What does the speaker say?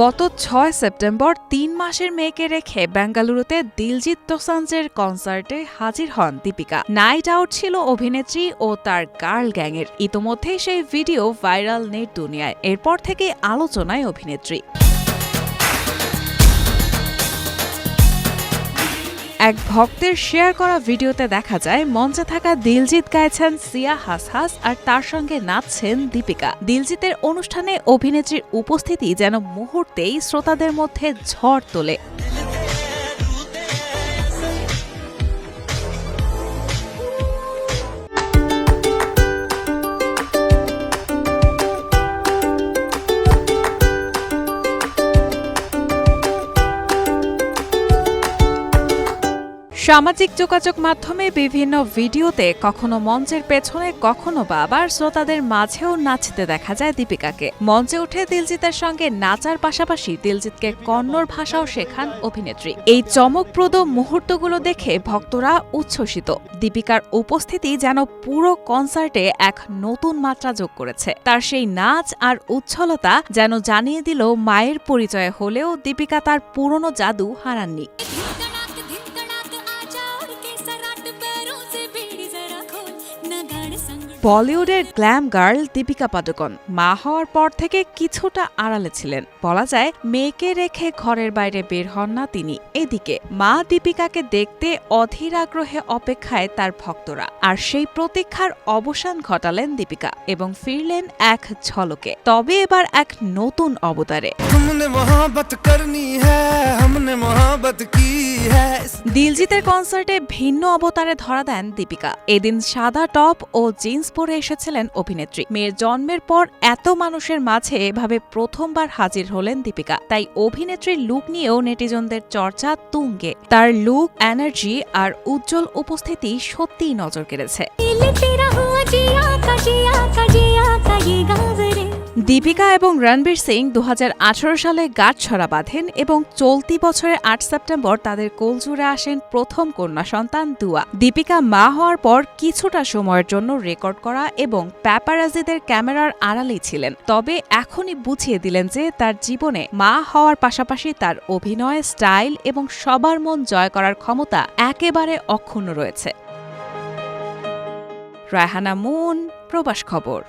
গত ছয় সেপ্টেম্বর তিন মাসের মেয়েকে রেখে বেঙ্গালুরুতে দিলজিৎ দোসাঞ্জের কনসার্টে হাজির হন দীপিকা। নাইট আউট ছিল অভিনেত্রী ও তার গার্ল গ্যাংয়ের। ইতোমধ্যে সেই ভিডিও ভাইরাল নেট দুনিয়ায়। এরপর থেকে আলোচনায় অভিনেত্রী। এক ভক্তের শেয়ার করা ভিডিওতে দেখা যায়, মঞ্চে থাকা দিলজিৎ গাইছেন সিয়া হাস হাস আর তার সঙ্গে নাচছেন দীপিকা। দিলজিতের অনুষ্ঠানে অভিনেত্রীর উপস্থিতি যেন মুহূর্তেই শ্রোতাদের মধ্যে ঝড় তোলে। সামাজিক যোগাযোগ মাধ্যমে বিভিন্ন ভিডিওতে কখনো মঞ্চের পেছনে, কখনো বা আবার শ্রোতাদের মাঝেও নাচতে দেখা যায় দীপিকাকে। মঞ্চে উঠে দিলজিতের সঙ্গে নাচার পাশাপাশি দিলজিৎকে কন্নড় ভাষাও শেখান অভিনেত্রী। এই চমকপ্রদ মুহূর্তগুলো দেখে ভক্তরা উচ্ছ্বসিত। দীপিকার উপস্থিতি যেন পুরো কনসার্টে এক নতুন মাত্রা যোগ করেছে। তার সেই নাচ আর উচ্ছলতা যেন জানিয়ে দিল মায়ের পরিচয় হলেও দীপিকা তার পুরনো জাদু হারাননি। বলিউডের গ্ল্যাম গার্ল দীপিকা পাদুকন মা হওয়ার পর থেকে কিছুটা আড়ালে ছিলেন। বলা যায় মেয়েকে রেখে ঘরের বাইরে বের হন না তিনি। এদিকে মা দীপিকাকে দেখতে অধীর আগ্রহে অপেক্ষায় তার ভক্তরা। আর সেই প্রতীক্ষার অবসান ঘটালেন দীপিকা এবং ফিরলেন এক ঝলকে। তবে এবার এক নতুন অবতারে। দিলজিতের কনসার্টে ভিন্ন অবতারে ধরা দেন দীপিকা। এদিন সাদা টপ ও জিন্স পরে এসেছিলেন অভিনেত্রী। মেয়ের জন্মের পর এত মানুষের মাঝে এভাবে প্রথমবার হাজির হলেন দীপিকা। তাই অভিনেত্রীর লুক নিয়েও নেটিজনদের চর্চা তুঙ্গে। তার লুক, এনার্জি আর উজ্জ্বল উপস্থিতি সত্যিই নজর কেড়েছে। দীপিকা এবং রণবীর সিং দু হাজার আঠেরো সালে গাঁটছড়া বাঁধেন এবং চলতি বছরের আট সেপ্টেম্বর তাদের কোলজুড়ে আসেন প্রথম কন্যা সন্তান দুয়া। দীপিকা মা হওয়ার পর কিছুটা সময়ের জন্য রেকর্ড করা এবং প্যাপারাজিদের ক্যামেরার আড়ালেই ছিলেন। তবে এখনই বুঝিয়ে দিলেন যে তার জীবনে মা হওয়ার পাশাপাশি তার অভিনয়, স্টাইল এবং সবার মন জয় করার ক্ষমতা একেবারে অক্ষুণ্ণ রয়েছে। রায়হানা মুন, প্রবাস খবর।